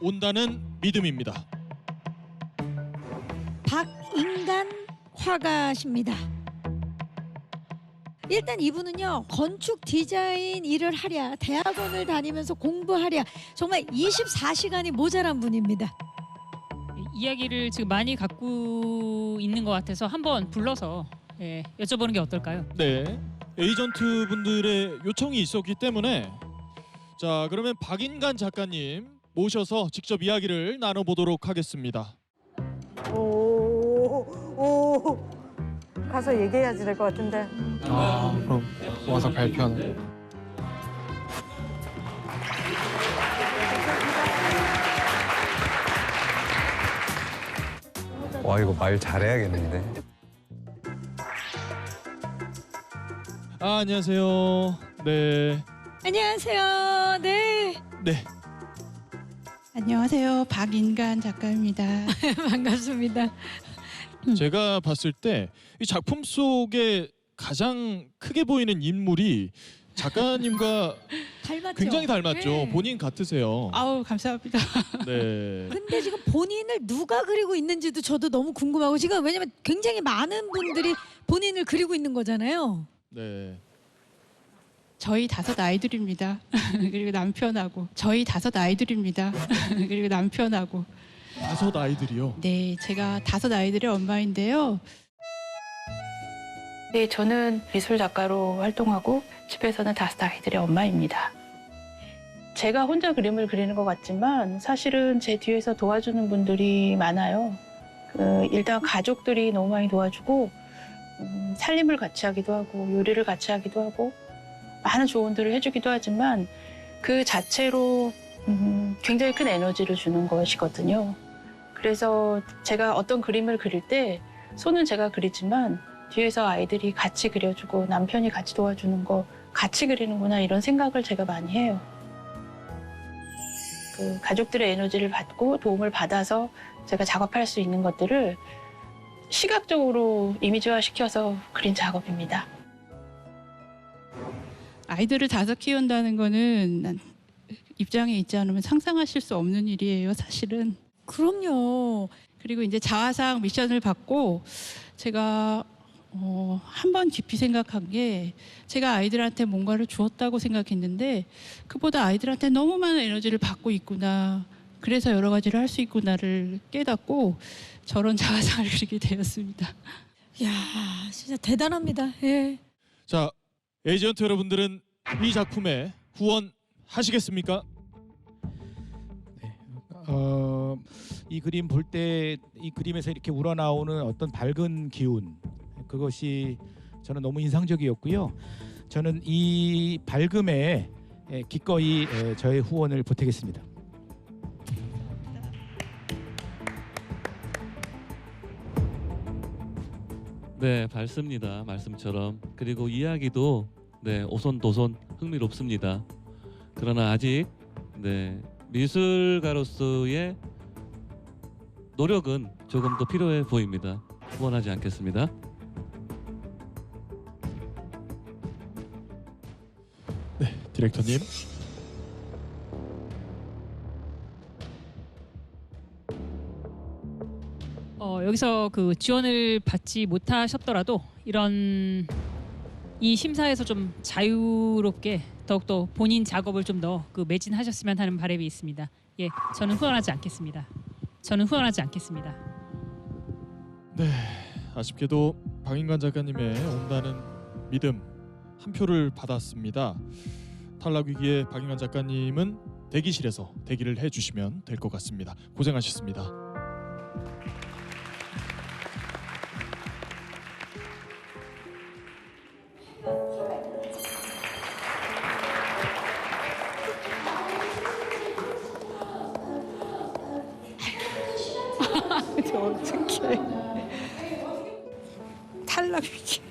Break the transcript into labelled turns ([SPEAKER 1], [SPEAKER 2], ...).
[SPEAKER 1] 온다는 믿음입니다.
[SPEAKER 2] 박인간 화가십니다. 일단 이분은요 건축 디자인 일을 하랴 대학원을 다니면서 공부하랴 정말 24시간이 모자란 분입니다.
[SPEAKER 3] 이야기를 지금 많이 갖고 있는 것 같아서 한번 불러서 예, 여쭤보는 게 어떨까요?
[SPEAKER 1] 네. 에이전트 분들의 요청이 있었기 때문에 자 그러면 박인간 작가님 모셔서 직접 이야기를 나눠보도록 하겠습니다.
[SPEAKER 4] 오, 오. 가서 얘기해야지 될 것 같은데.
[SPEAKER 5] 아, 그럼 와서 발표하는.
[SPEAKER 6] 와 이거 말 잘해야겠는데.
[SPEAKER 1] 아 안녕하세요. 네.
[SPEAKER 2] 안녕하세요. 네
[SPEAKER 1] 네.
[SPEAKER 7] 안녕하세요. 박인간 작가입니다.
[SPEAKER 2] 반갑습니다.
[SPEAKER 1] 제가 봤을 때 이 작품 속에 가장 크게 보이는 인물이 작가님과
[SPEAKER 2] 닮았죠.
[SPEAKER 1] 굉장히 닮았죠.
[SPEAKER 2] 네.
[SPEAKER 1] 본인 같으세요.
[SPEAKER 7] 아우 감사합니다.
[SPEAKER 1] 네.
[SPEAKER 2] 근데 지금 본인을 누가 그리고 있는지도 저도 너무 궁금하고 지금 왜냐면 굉장히 많은 분들이 본인을 그리고 있는 거잖아요.
[SPEAKER 1] 네.
[SPEAKER 7] 저희 다섯 아이들입니다. 그리고 남편하고 저희 다섯 아이들입니다. 그리고 남편하고
[SPEAKER 1] 다섯 아이들이요.
[SPEAKER 7] 네 제가 다섯 아이들의 엄마인데요. 네 저는 미술 작가로 활동하고 집에서는 다섯 아이들의 엄마입니다. 제가 혼자 그림을 그리는 것 같지만 사실은 제 뒤에서 도와주는 분들이 많아요. 그 일단 가족들이 너무 많이 도와주고 음, 살림을 같이 하기도 하고 요리를 같이 하기도 하고 많은 조언들을 해주기도 하지만 그 자체로 음, 굉장히 큰 에너지를 주는 것이거든요. 그래서 제가 어떤 그림을 그릴 때 손은 제가 그리지만 뒤에서 아이들이 같이 그려주고 남편이 같이 도와주는 거 같이 그리는구나 이런 생각을 제가 많이 해요. 그 가족들의 에너지를 받고 도움을 받아서 제가 작업할 수 있는 것들을 시각적으로 이미지화 시켜서 그린 작업입니다. 아이들을 다섯 키운다는 거는 난 입장에 있지 않으면 상상하실 수 없는 일이에요, 사실은.
[SPEAKER 2] 그럼요.
[SPEAKER 7] 그리고 이제 자화상 미션을 받고 제가 어, 한 번 깊이 생각한 게 제가 아이들한테 뭔가를 주었다고 생각했는데 그보다 아이들한테 너무 많은 에너지를 받고 있구나. 그래서 여러 가지를 할 수 있구나를 깨닫고 저런 자화상을 그리게 되었습니다.
[SPEAKER 2] 야 진짜 대단합니다. 예.
[SPEAKER 1] 자, 에이전트 여러분들은 이 작품에 후원하시겠습니까?
[SPEAKER 8] 어, 이 그림 볼 때 이 그림에서 이렇게 우러나오는 어떤 밝은 기운 그것이 저는 너무 인상적이었고요. 저는 이 밝음에 에, 기꺼이 에, 저의 후원을 보태겠습니다.
[SPEAKER 9] 네, 밝습니다. 말씀처럼. 그리고 이야기도 네, 오손도손 흥미롭습니다. 그러나 아직 네, 미술가로서의 노력은 조금 더 필요해 보입니다. 후원하지 않겠습니다.
[SPEAKER 1] 디렉터님.
[SPEAKER 3] 어, 여기서 그 지원을 받지 못하셨더라도 이런 이 심사에서 좀 자유롭게 더욱더 본인 작업을 좀 더 그 매진하셨으면 하는 바람이 있습니다. 예, 저는 후원하지 않겠습니다. 저는 후원하지 않겠습니다.
[SPEAKER 1] 아쉽게도 박인관 작가님의 온다는 믿음 한 표를 받았습니다. 탈락 위기에 박인관 작가님은 대기실에서 대기를 해주시면 될 것 같습니다. 고생하셨습니다.
[SPEAKER 7] 어떡해. 탈락 위기.